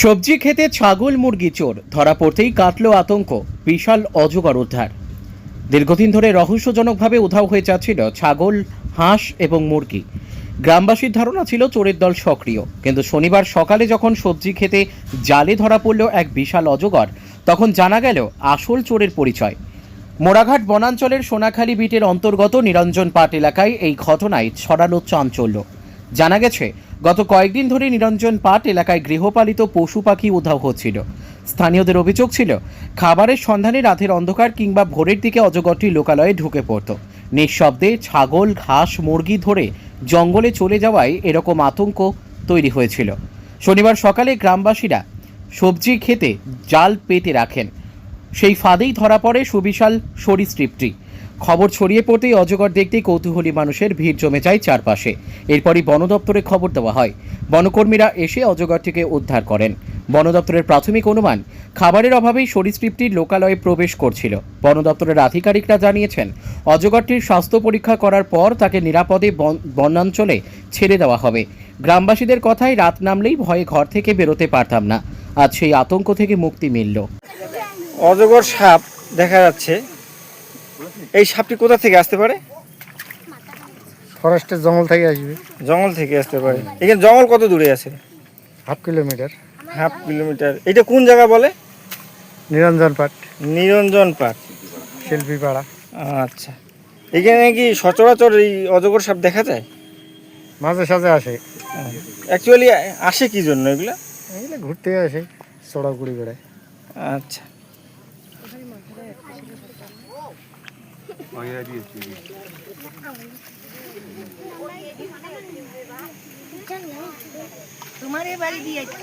সবজি খেতে ছাগল, মুরগি, চোর। ধরা পড়তেই কাটলো আতঙ্ক, বিশাল অজগর উদ্ধার। দীর্ঘদিন ধরে রহস্যজনকভাবে উধাও হয়ে যাচ্ছিল ছাগল, হাঁস এবং মুরগি। গ্রামবাসীর ধারণা ছিল চোরের দল সক্রিয়। কিন্তু শনিবার সকালে যখন সবজি খেতে জালে ধরা পড়ল এক বিশাল অজগর, তখন জানা গেল আসল চোরের পরিচয়। মোড়াঘাট বনাঞ্চলের সোনাখালী বিটের অন্তর্গত নিরঞ্জন পাট এলাকায় এই ঘটনায় ছড়ালো চাঞ্চল্য। জানা গেছে গত কয়েকদিন ধরে নিরঞ্জন পাট এলাকায় গৃহপালিত পশু পাখি উধাও হচ্ছিল। স্থানীয়দের অভিযোগ ছিল, খাবারের সন্ধানে রাতের অন্ধকার কিংবা ভোরের দিকে অজগরটি লোকালয়ে ঢুকে পড়ত। নিঃশব্দে ছাগল, ঘাস, মুরগি ধরে জঙ্গলে চলে যাওয়ায় এরকম আতঙ্ক তৈরি হয়েছিল। শনিবার সকালে গ্রামবাসীরা সবজি খেতে জাল পেতে রাখেন। সেই ফাঁদেই ধরা পড়ে সুবিশাল সরীসৃপটি। খবর ছড়িয়ে পড়তেই অজগর দেখতে কৌতূহলী মানুষের ভিড় জমে যায় চারপাশে। এরপরই বন দপ্তরে খবর দেওয়া হয়। বনকর্মীরা এসে অজগরটিকে উদ্ধার করেন। বন দপ্তরের প্রাথমিক অনুমান, খাবারের অভাবেই সরীসৃপটি লোকালয়ে প্রবেশ করছিল। বন দপ্তরের আধিকারিকরা জানিয়েছেন, অজগরটির স্বাস্থ্য পরীক্ষা করার পর তাকে নিরাপদে বন- বনাঞ্চলে ছেড়ে দেওয়া হবে। গ্রামবাসীদের কথায় রাত নামলেই ভয়ে ঘর থেকে বেরোতে পারতাম না। আজ সেই আতঙ্ক থেকে মুক্তি মিলল। অজগর সাপ দেখা যাচ্ছে। এই সাপটি কোথা থেকে আসতে পারে? ফরেস্টের জঙ্গল থেকে আসবে। জঙ্গল থেকে আসতে পারে। এখানে জঙ্গল কত দূরে আছে? Half kilometre. Half kilometre. এটা কোন জায়গা বলে? নিরঞ্জন পাট নিরঞ্জন পাট শিল্পী পাড়া। আচ্ছা। এখানে কি সচরাচর এই অজগর সাপ দেখা যায়? মাঝে সাঝে আসে। অ্যাকচুয়ালি আসে কি জন্য এগুলো? এগুলো ঘুরতে আসে চড়া চড়াগুড়ি বেড়ায়। আচ্ছা। Oye, ahí sí. তোমার এ বাড়ি দিয়েছি